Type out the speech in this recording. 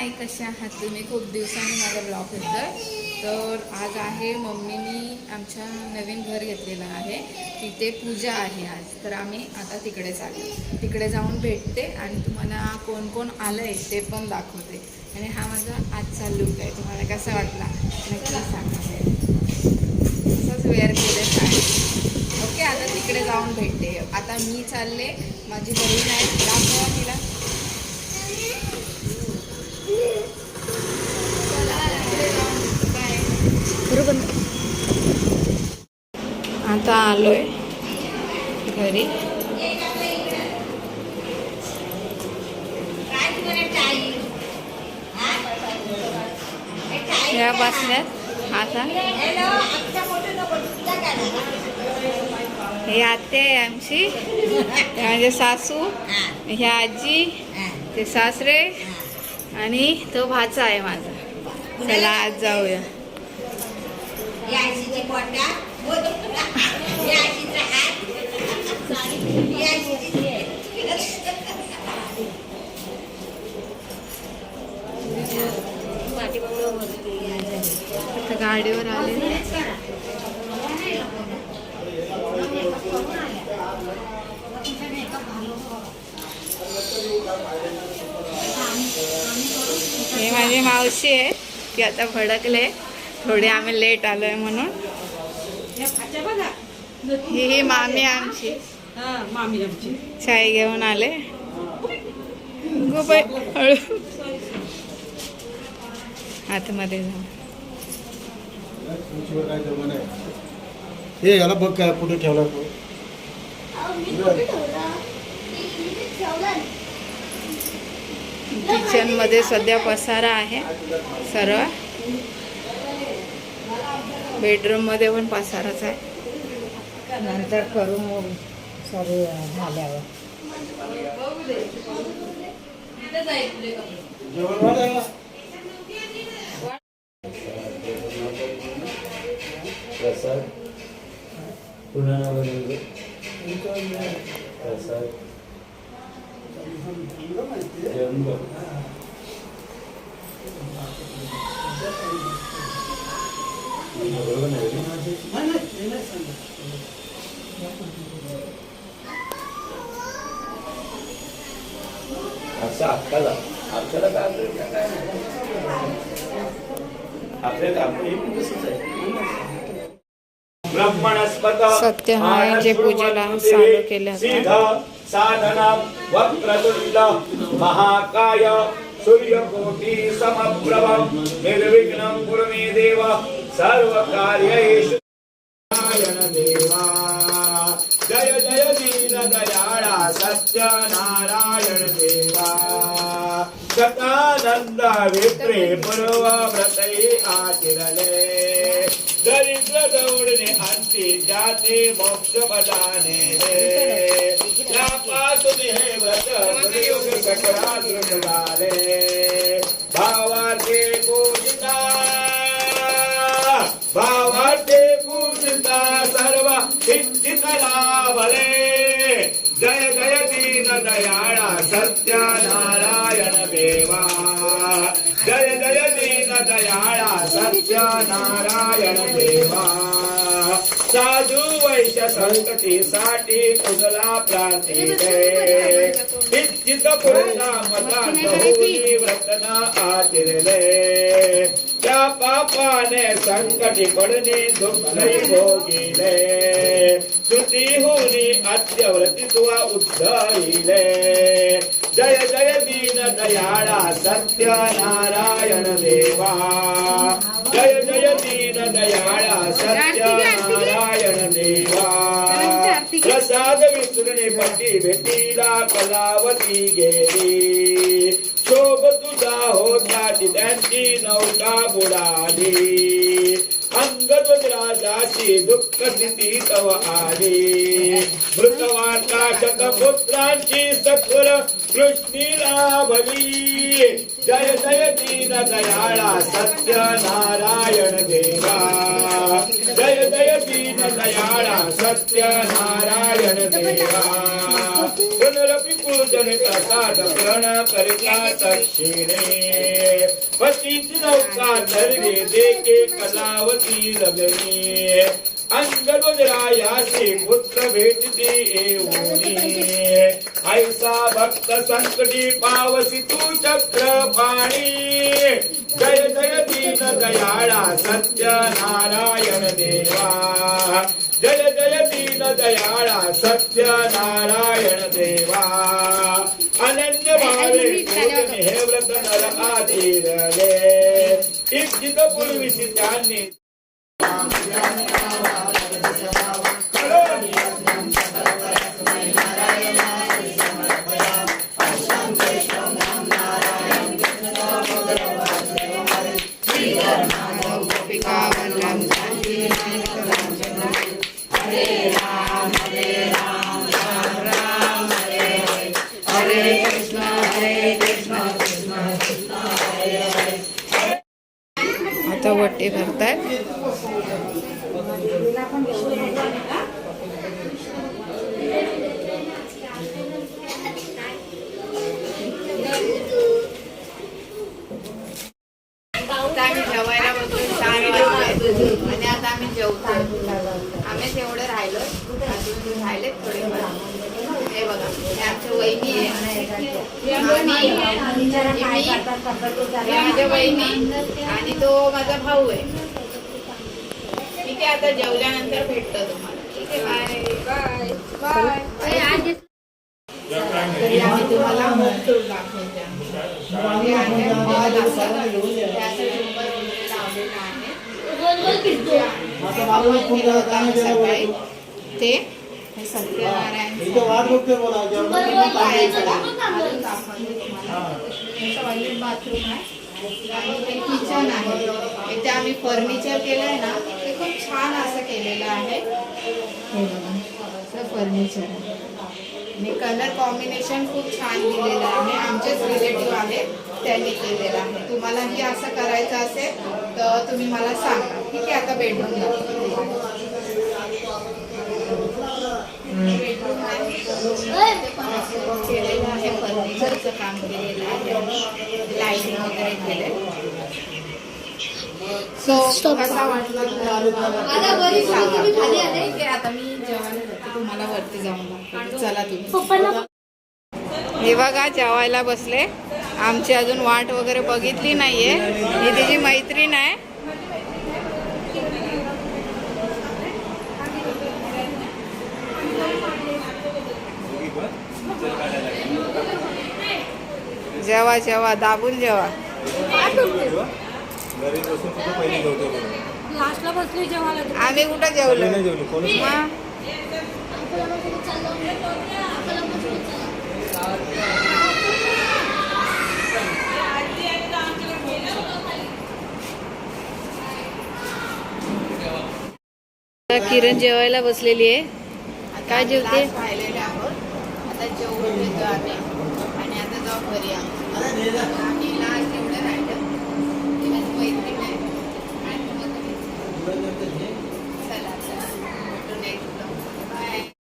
हाय कसे आहात तुम्ही? खूप दिवसांनी माझा ब्लॉग घेतला. तर आज आहे मम्मीनी आमच्या नवीन घर घेतलेलं आहे. तिथे पूजा आहे आज. तर आम्ही आता तिकडे चालू तिकडे जाऊन भेटते आणि तुम्हाला कोण कोण आलं आहे ते पण दाखवते. आणि हा माझा आजचा लुक आहे. तुम्हाला कसा वाटला? नक्की सांगा. असंच वेअर केलं साडी. ओके आता तिकडे जाऊन भेटते. आता मी चालले. माझी बहीण आहे. दाखवा तिला चला, तिकडे जाऊन बाय. आता आहे घरी. या बसल्यात. आता. हे आते आहे आमची. माझे सासू ह्या आजी ते सासरे आणि तो भाचा आहे माझा. चला आज जाऊया आता गाडीवर आले. हे माझी मावशी आहे ती आता भडकले. थोडे आम्ही लेट आलोय म्हणून. ही ही मामी आमची. मामी आमची चाय घेऊन आले. गो हळू. आतमध्ये जाऊ. हे याला बघ काय कुठे ठेवला तो. किचनमध्ये सध्या पसारा आहे. सर्व. बेडरूममध्ये पण पसाराच आहे. नंतर करू मग सर्व झाल्यावर. जेवण झालं? प्रसाद? पुन्हा प्रसाद. जेवण बरोबर नाही असं आपल्याला आपल्याला काय आपल्याला काय नाही. आपल्याला आपण हे पण आहे आहे ब्रह्मणस्पत सत्यनारायणचे पूजेला चालू केले साधना वक्रतुंड महाकाय सूर्यकोटि समप्रभ निर्विघ्नं कुरु मे देव सर्वकार्येषु नारायण देवा जय जय दीन दयाळा सत्यनारायण देवा सतानंद विप्रे पूर्व व्रतै आचरले। दरिद्र अंती जाते मोक्ष पदाने भावार्थे पूजिता. भावार्थे पूजिता सर्व सिद्धित लाभले. जय जय दीन दयाळा सत्यनारायण देवा. जय जय दीन दयाळा सत्यनारायण देवा. साधू वैश्य संकटीसाठी कुजला पूर्णा मता बहुनी व्रतना आचरले. त्या पापाने संकटी पडणे दुःखही भोगिले. स्तुती होनी अद्यव्रती तुवा उद्धरिले. जय जय दीन दयाळा सत्य नारायण देवा. जय जय दीन दयाळा सत्य प्रसाद विसरणे पटी भेटीला कलावती गेली शोभ तुझा होता ती त्यांची नौका बुडाली राजाची दुःख स्थिती तव आली. मृतवार्ता शतपुत्रांची सत्वर कृष्णीला भली जय जय दीन दयाळा सत्य नारायण देवा. जय जय दीन दयाळा सत्य नारायण देवा. पुनरपि प्रसाद प्रण करिता दक्षिणे वतीची नौका धरले देखे कलावती लगनी अंगदरायासी पुत्र भेटती येऊनी ऐसा भक्त संकटी पावसी तू चक्र पाणी जय जय दीन दयाळा सत्य नारायण देवा. जय जय दीन दयाळा सत्य नारायण देवा अनन्य भावे हे व्रत नर आधीरले इच्छित पूर्वीसी त्यांनी गोपिका आता वट्टे भरतायत आता आम्ही आणि आता आम्ही जेवतो आम्ही तेवढं राहिलो. अजून राहिले थोडे आमच्या वहिनी हे माझ्या वहिनी आणि तो माझा भाऊ आहे. ठीक आहे आता जेवल्यानंतर भेटतो तुम्हाला. ठीक आहे बाय बाय बाय तरी आम्ही तुम्हाला ते हे सत्यनारायण. हे. टॉयलेट बाथरूम आहे. आणि हे किचन आहे. इथे आम्ही फर्निचर केलंय ना ते खूप छान असं केलेलं आहे. हे बघा. असं फर्निचर आहे. आणि कलर कॉम्बिनेशन खूप छान दिलेलं आहे. आमचेच रिलेटिव्ह आहे त्यांनी केलेलं आहे. तुम्हालाही असं करायचं असेल तर तुम्ही मला सांगा. ठीक आहे आता बेडरूम बेडरूम केलेलं आहे फर्निचरचं काम केलेलं आहे. लाईन वगैरे केले सो कसा वाटला आता वरी बघून तुम्ही खाली आले. आहे आता मी जेवायला जाते तुम्हाला वरती जाऊन दाखवते. चला तुम्ही. हे बघा जेवायला बसले. आमची अजून वाट वगैरे बघितली नाहीये. ही तिची मैत्रीण आहे. जेवा जेवा. दाबून जेवा. घरी बसून कुठे पहिले जेवते म्हणून. लास्टला बसली जेवायला तू. आम्ही कुठं जेवलो? नाही जेवली. कोणच नाही. मग? किरण जेवायला बसलेली आहे. काय जेवते? आहोत. आता जेवून घेतो आम्ही. आणि आता जाऊ घरी आम्ही आणि Thank you.